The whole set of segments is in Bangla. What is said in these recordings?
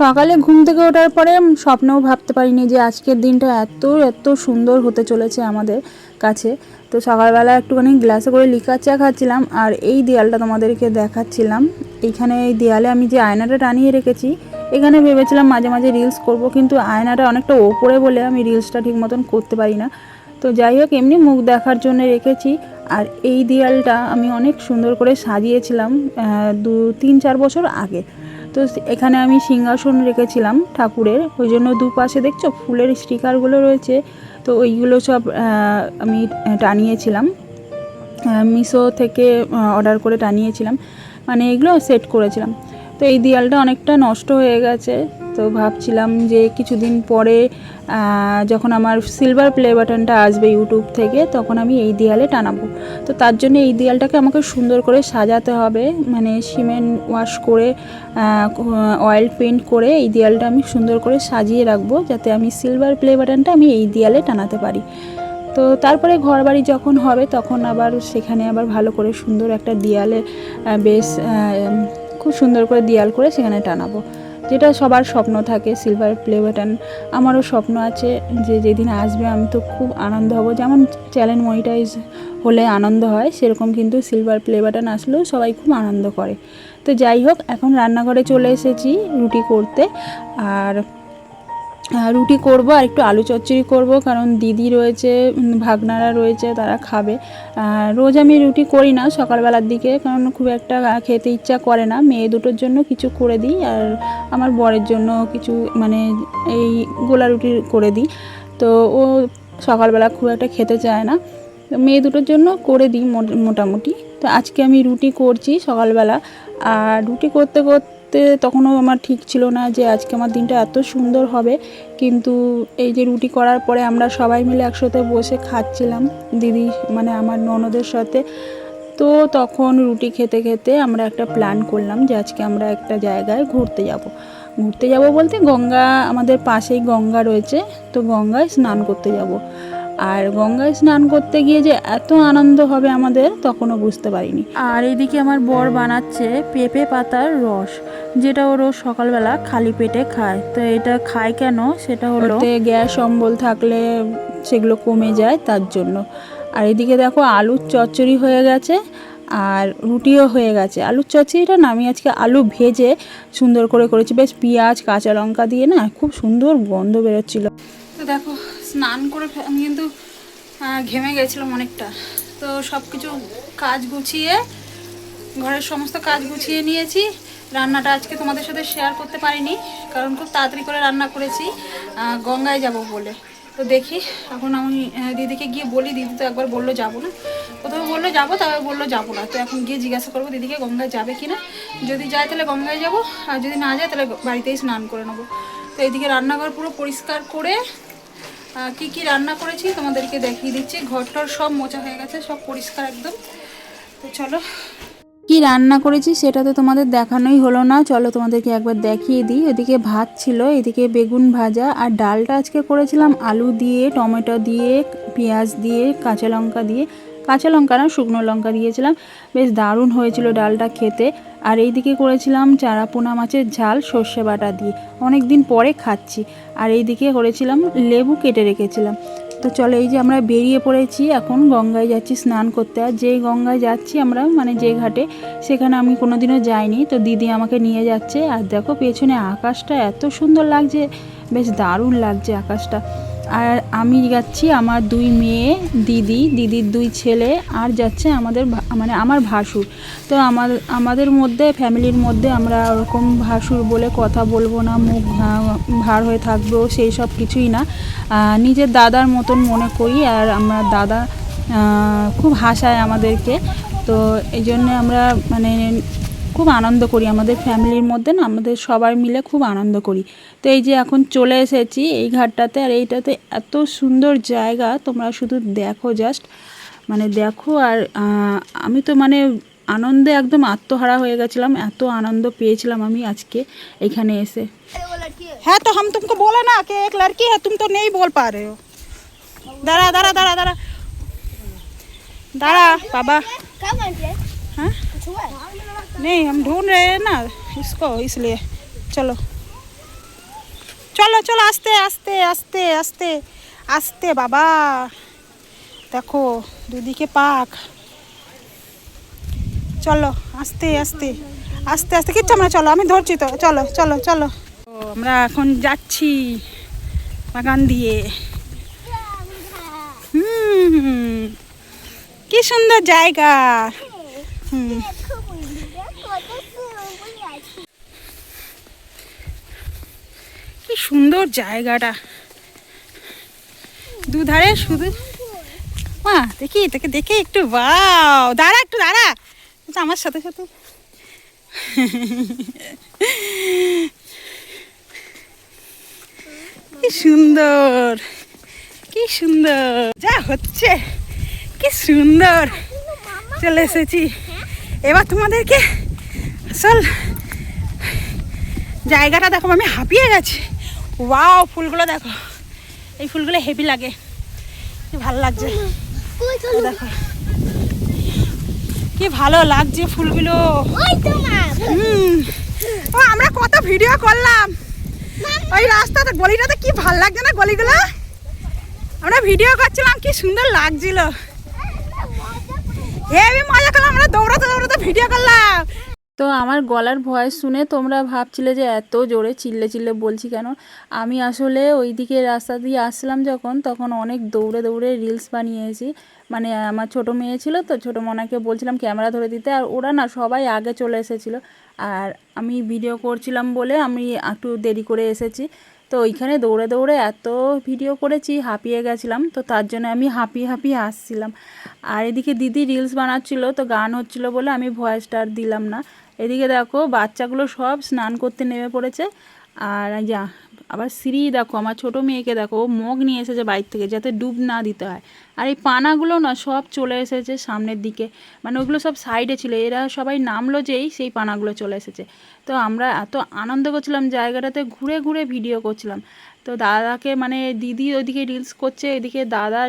সকালে ঘুম থেকে ওঠার পরে স্বপ্নেও ভাবতে পারিনি যে আজকের দিনটা এত এত সুন্দর হতে চলেছে আমাদের কাছে। তো সকালবেলা একটুখানি গ্লাসে করে লিকার চা খাচ্ছিলাম আর এই দেয়ালটা তোমাদেরকে দেখাচ্ছিলাম। এইখানে এই দেয়ালে আমি যে আয়নাটা টানিয়ে রেখেছি, এখানে ভেবেছিলাম মাঝে মাঝে রিলস করব, কিন্তু আয়নাটা অনেকটা ওপরে বলে আমি রিলসটা ঠিক মতন করতে পারি না। তো যাই হোক, এমনি মুখ দেখার জন্য রেখেছি আর এই দেয়ালটা আমি অনেক সুন্দর করে সাজিয়েছিলাম দু, তিন, চার বছর আগে। তো এখানে আমি সিংহাসন রেখেছিলাম ঠাকুরের। ওই জন্য দুপাশে দেখছ ফুলের স্টিকারগুলো রয়েছে। তো ওইগুলো সব আমি টানিয়েছিলাম। মিশো থেকে অর্ডার করে টানিয়েছিলাম। মানে এগুলো সেট করেছিলাম। তো এই দেয়ালটা অনেকটা নষ্ট হয়ে গেছে। তো ভাবছিলাম যে কিছুদিন পরে যখন আমার সিলভার প্লে বাটনটা আসবে ইউটিউব থেকে, তখন আমি এই দেয়ালে টানাবো। তো তার জন্য এই দেয়ালটাকে আমাকে সুন্দর করে সাজাতে হবে। মানে সিমেন্ট ওয়াশ করে অয়েল পেন্ট করে এই দেয়ালটা আমি সুন্দর করে সাজিয়ে রাখব, যাতে আমি সিলভার প্লে বাটনটা আমি এই দেয়ালে টানাতে পারি। তো তারপরে ঘর বাড়ি যখন হবে, তখন আবার সেখানে আবার ভালো করে সুন্দর একটা দেয়ালে বেশ খুব সুন্দর করে দেয়াল করে সেখানে টানাবো। যেটা সবার স্বপ্ন থাকে সিলভার প্লে বাটন আমারও স্বপ্ন আছে যে যেদিন আসবে আমি তো খুব আনন্দ হব। যেমন চ্যানেল মনিটাইজ হলে আনন্দ হয়, সেরকম কিন্তু সিলভার প্লে বাটন আসলেও সবাই খুব আনন্দ করে। তো যাই হোক, এখন রান্নাঘরে চলে এসেছি রুটি করতে। আর রুটি করব আর একটু আলু চচ্চড়ি করব, কারণ দিদি রয়েছে ভাগনারা রয়েছে, তারা খাবে। রোজ আমি রুটি করি না সকালবেলার দিকে, কারণ খুব একটা খেতে ইচ্ছা করে না। মেয়ে দুটোর জন্য কিছু করে দিই আর আমার বরের জন্য কিছু মানে এই গোলা রুটি করে দিই। তো ও সকালবেলা খুব একটা খেতে চায় না। মেয়ে দুটোর জন্য করে দিই মোট- মোটামুটি। তো আজকে আমি রুটি করছি সকালবেলা। আর রুটি করতে করতে তখনও আমার ঠিক ছিল না যে আজকে আমার দিনটা এত সুন্দর হবে। কিন্তু এই যে রুটি করার পরে আমরা সবাই মিলে একসাথে বসে খাচ্ছিলাম দিদি মানে আমার ননদের সাথে। তো তখন রুটি খেতে খেতে আমরা একটা প্ল্যান করলাম যে আজকে আমরা একটা জায়গায় ঘুরতে যাব। ঘুরতে যাব বলতে গঙ্গা, আমাদের পাশেই গঙ্গা রয়েছে। তো গঙ্গায় স্নান করতে যাব। আর গঙ্গায় স্নান করতে গিয়ে যে এত আনন্দ হবে আমাদের তখনও বুঝতে পারিনি। আর এদিকে আমার বর বানাচ্ছে পেঁপে পাতার রস যেটা ও সকালবেলা খালি পেটে খায়। তো এটা খায় কেন? সেটা হলো গ্যাস অম্বল থাকলে সেগুলো কমে যায় তার জন্য। আর এদিকে দেখো আলুর চচ্চড়ি হয়ে গেছে আর রুটিও হয়ে গেছে। আলুর চচ্চড়িটা না আমি আজকে আলু ভেজে সুন্দর করে করেছি। বেশ পেঁয়াজ কাঁচা লঙ্কা দিয়ে না খুব সুন্দর গন্ধ বেরোচ্ছিল। তো দেখো স্নান করে আমি কিন্তু ঘেমে গেছিলাম অনেকটা। তো সব কিছু কাজ গুছিয়ে, ঘরের সমস্ত কাজ গুছিয়ে নিয়েছি। রান্নাটা আজকে তোমাদের সাথে শেয়ার করতে পারিনি, কারণ খুব তাড়াতাড়ি করে রান্না করেছি। গঙ্গায় যাব বলে। তো দেখি, এখন আমি দিদিকে গিয়ে বলি, দিদি তো একবার বলল যাব না। প্রথমে বলল যাব, তারপর বলল যাব না। তো এখন গিয়ে জিজ্ঞাসা করব দিদিকে গঙ্গায় যাবে কি না যদি যায় তাহলে গঙ্গায় যাব, আর যদি না যায় তাহলে বাড়িতেই স্নান করে নেব। তো এইদিকে রান্নাঘর পুরো পরিষ্কার করে কি কি রান্না করেছি তোমাদেরকে দেখিয়ে দিচ্ছি। ঘরটর সব মোচা হয়ে গেছে, সব পরিষ্কার একদম। তো চলো। কি রান্না করেছি সেটা তো তোমাদের দেখানোই হলো না। চলো তোমাদেরকে একবার দেখিয়ে দিই। এদিকে ভাত ছিল, এদিকে বেগুন ভাজা আর ডালটা আজকে করেছিলাম আলু দিয়ে, টমেটো দিয়ে, পেঁয়াজ দিয়ে, কাঁচা লঙ্কা দিয়ে। কাঁচা লঙ্কা না, শুকনো লঙ্কা দিয়েছিলাম। বেশ দারুণ হয়েছিল ডালটা খেতে। আর এইদিকে করেছিলাম চারাপোনা মাছের ঝাল, সর্ষে বাটা দিয়ে। অনেক দিন পরে খাচ্ছি। আর এইদিকে করেছিলাম লেবু কেটে রেখেছিলাম। তো চলো, এই যে আমরা বেরিয়ে পড়েছি, এখন গঙ্গায় যাচ্ছি স্নান করতে। আর যেই গঙ্গায় যাচ্ছি আমরা মানে যে ঘাটে, সেখানে আমি কোনোদিনও যাইনি। তো দিদি আমাকে নিয়ে যাচ্ছে। আর দেখো, পেছনে আকাশটা এত সুন্দর লাগছে, বেশ দারুণ লাগছে আকাশটা। আর আমি যাচ্ছি আমার দুই মেয়ে, দিদি, দিদির দুই ছেলে, আর যাচ্ছে আমাদের মানে আমার ভাসুর। তো আমার, আমাদের মধ্যে, ফ্যামিলির মধ্যে আমরা ওরকম ভাসুর বলে কথা বলব না, মুখ ভার হয়ে থাকব, সেই সব কিছুই না। নিজের দাদার মতন মনে করি, আর আমরা দাদা খুব হাসায় আমাদেরকে। তো এই জন্যে আমরা মানে খুব আনন্দ করি। আমাদের ফ্যামিলির মধ্যে না আমাদের সবাই মিলে খুব আনন্দ করি। তো এই যে এখন চলে এসেছি এই ঘাটটাতে আর এইটাতে এত সুন্দর জায়গা তোমরা শুধু দেখো জাস্ট মানে দেখো আর আমি তো মানে আনন্দে একদম আত্মহারা হয়ে গেছিলাম এত আনন্দ পেয়েছিলাম আমি আজকে এখানে এসে। হ্যাঁ তো হাম তোমাকে বলে না কে এক লড়কি হ্যাঁ তুমি তো নেই বল পারে দাঁড়া দাঁড়া দাঁড়া দাঁড়া। দাঁড়া বাবা। হ্যাঁ? नहीं हम ढूंढ रहे हैं ना इसको इसलिए चलो চলো চলো আস্তে আস্তে আস্তে আস্তে আস্তে বাবা দেখো দুদিকে পাক চলো আস্তে আস্তে আস্তে আস্তে কিচ্ছু আমরা চলো আমি ধরছি তো চলো চলো চলো তো আমরা এখন যাচ্ছি বাগান দিয়ে হুম কি সুন্দর জায়গা হুম সুন্দর জায়গাটা। দুধারে শুধু মা, দেখি, তোকে দেখে একটু বাও দাঁড়া একটু, দাঁড়া। আমার সাথে সাথে। কি সুন্দর কি সুন্দর। যা হচ্ছে, কি সুন্দর। চলে এসেছি। এবার তোমাদেরকে আসল জায়গাটা দেখো, আমি হাঁপিয়ে গেছি। ওয়াও ফুলগুলো দেখো। এই ফুলগুলো হেভি লাগে। কি ভালো লাগছে। দেখো। কি ভালো লাগছে ফুলগুলো। ও আমরা কত ভিডিও করলাম। ওই রাস্তাতে গলিটাতে কি ভালো লাগছে না গলিগুলো? আমরা ভিডিও করছিলাম কি সুন্দর লাগছিল। হেভি মজা করলাম আমরা দৌড়াতে দৌড়াতে ভিডিও তো আমার গলার ভয়েস শুনে তোমরা ভাবছিলে যে এত জোরে চিল্লে চিল্লে বলছি কেন? আমি আসলে ওই দিকে রাস্তা দিয়ে আসলাম যখন, তখন অনেক দৌড়ে দৌড়ে রিলস বানিয়েছি। মানে আমার ছোট মেয়ে ছিল তো, ছোটো মনাকে বলছিলাম ক্যামেরা ধরে দিতে, আর ওরা না সবাই আগে চলে এসেছিল। আর আমি ভিডিও করছিলাম বলে আমি একটু দেরি করে এসেছি। তো ওইখানে দৌড়ে দৌড়ে এত ভিডিও করেছি, হাঁপিয়ে গেছিলাম। তো তার জন্য আমি হাঁপিয়ে হাঁপিয়ে আসছিলাম। আর এদিকে দিদি রিলস বানাচ্ছিল, তো গান হচ্ছিল বলে আমি ভয়েসটা আর দিলাম না। এদিকে দেখো, বাচ্চাগুলো সব স্নান করতে নেমে পড়েছে। আর যা, আবার সিঁড়ি দেখো, আমার ছোটো মেয়েকে দেখো মগ নিয়ে এসেছে বাইর থেকে যাতে ডুব না দিতে হয়। আর এই পানাগুলো না সব চলে এসেছে সামনের দিকে। মানে ওগুলো সব সাইডে ছিল, এরা সবাই নামলো যেই সেই পানাগুলো চলে এসেছে। তো আমরা এত আনন্দ করছিলাম জায়গাটাতে, ঘুরে ঘুরে ভিডিও করছিলাম। তো দাদাকে মানে দিদি ওইদিকে রিলস করছে এদিকে দাদার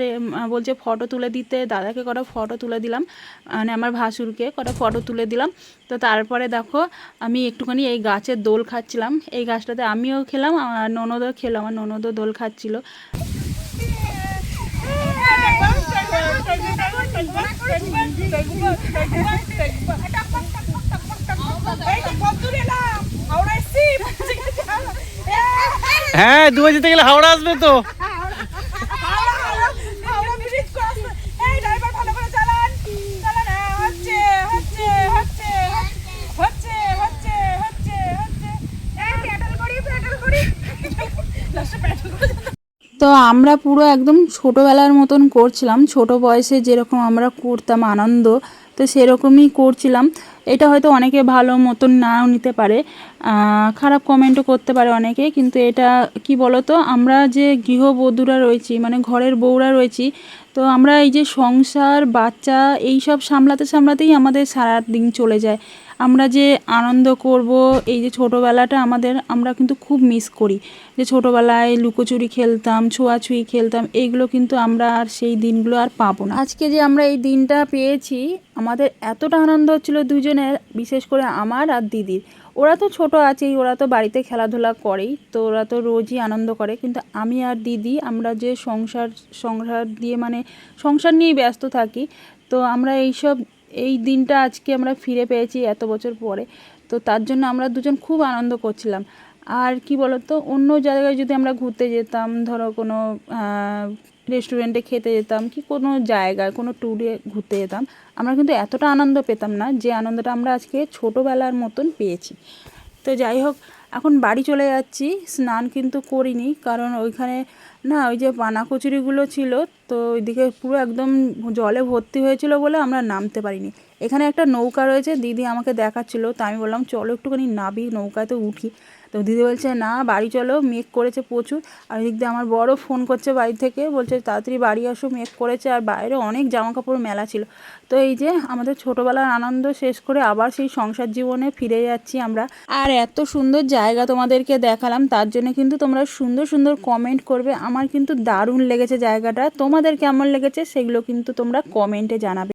বলছে ফটো তুলে দিতে দাদাকে কটা ফটো তুলে দিলাম মানে আমার ভাসুরকে কটা ফটো তুলে দিলাম তো তারপরে দেখো আমি একটুখানি এই গাছের দোল খাচ্ছিলাম এই গাছটাতে আমিও খেলাম আমার ননদও খেলো আমার ননদও দোল খাচ্ছিল হ্যাঁ দুয়ে যেতে গেলে হাওড়া আসবে তো। তো আমরা পুরো একদম ছোটোবেলার মতন করছিলাম। ছোট বয়সে যেরকম আমরা করতাম আনন্দ তো সেরকমই করছিলাম। এটা হয়তো অনেকে ভালো মতন নাও নিতে পারে। খারাপ কমেন্টও করতে পারে অনেকে, কিন্তু এটা কি বলতো, আমরা যে গৃহবধূরা রয়েছি মানে ঘরের বউরা রয়েছি, তো আমরা এই যে সংসার, বাচ্চা এই সব সামলাতে সামলাতেই আমাদের সারা দিন চলে যায়। আমরা যে আনন্দ করব, এই যে ছোটোবেলাটা আমাদের, আমরা কিন্তু খুব মিস করি। যে ছোটোবেলায় লুকোচুরি খেলতাম ছোঁয়াছুঁয়ি খেলতাম, এইগুলো কিন্তু আমরা আর সেই দিনগুলো আর পাবো না। আজকে যে আমরা এই দিনটা পেয়েছি, আমাদের এতটা আনন্দ হচ্ছিল দুজনের, বিশেষ করে আমার আর দিদির। ওরা তো ছোট আছেই, ওরা তো বাড়িতে খেলাধুলা করেই, তো ওরা তো রোজই আনন্দ করে। কিন্তু আমি আর দিদি, আমরা যে সংসার সংসার দিয়ে মানে সংসার নিয়েই ব্যস্ত থাকি, তো আমরা এইসব এই দিনটা আজকে আমরা ফিরে পেয়েছি এত বছর পরে। তো তার জন্য আমরা দুজন খুব আনন্দ করছিলাম। আর কি বলতো, অন্য জায়গায় যদি আমরা ঘুরতে যেতাম, ধরো কোনো রেস্টুরেন্টে খেতে যেতাম কি কোনো জায়গায়, কোনো ট্যুরে ঘুরতে যেতাম, আমরা কিন্তু এতটা আনন্দ পেতাম না যে আনন্দটা আমরা আজকে ছোটোবেলার মতন পেয়েছি। তো যাই হোক এখন বাড়ি চলে যাচ্ছি, স্নান কিন্তু করিনি, কারণ ওইখানে না ওই যে পানা কচুরিগুলো ছিল, তো ওইদিকে পুরো একদম জলে ভর্তি হয়েছিল বলে আমরা নামতে পারিনি। এখানে একটা নৌকা রয়েছে, দিদি আমাকে দেখাচ্ছিল, তো আমি বললাম, চলো একটুখানি নাবি নৌকাতে উঠি। তো দিদি বলছে, না, বাড়ি চলো, মেঘ করেছে প্রচুর। আর এদিক দিয়ে আমার বড় ফোন করছে বাড়ি থেকে, বলছে, তাড়াতাড়ি বাড়ি আসো, মেঘ করেছে। আর বাইরে অনেক জামা কাপড় মেলা ছিল। তো এই যে আমাদের ছোটোবেলার আনন্দ শেষ করে আবার সেই সংসার জীবনে ফিরে যাচ্ছি আমরা। আর এত সুন্দর জায়গা তোমাদেরকে দেখালাম, তার জন্য কিন্তু তোমরা সুন্দর সুন্দর কমেন্ট করবে। আমার কিন্তু দারুণ লেগেছে জায়গাটা। তোমাদের কেমন লেগেছে সেগুলো কিন্তু তোমরা কমেন্টে জানাবে।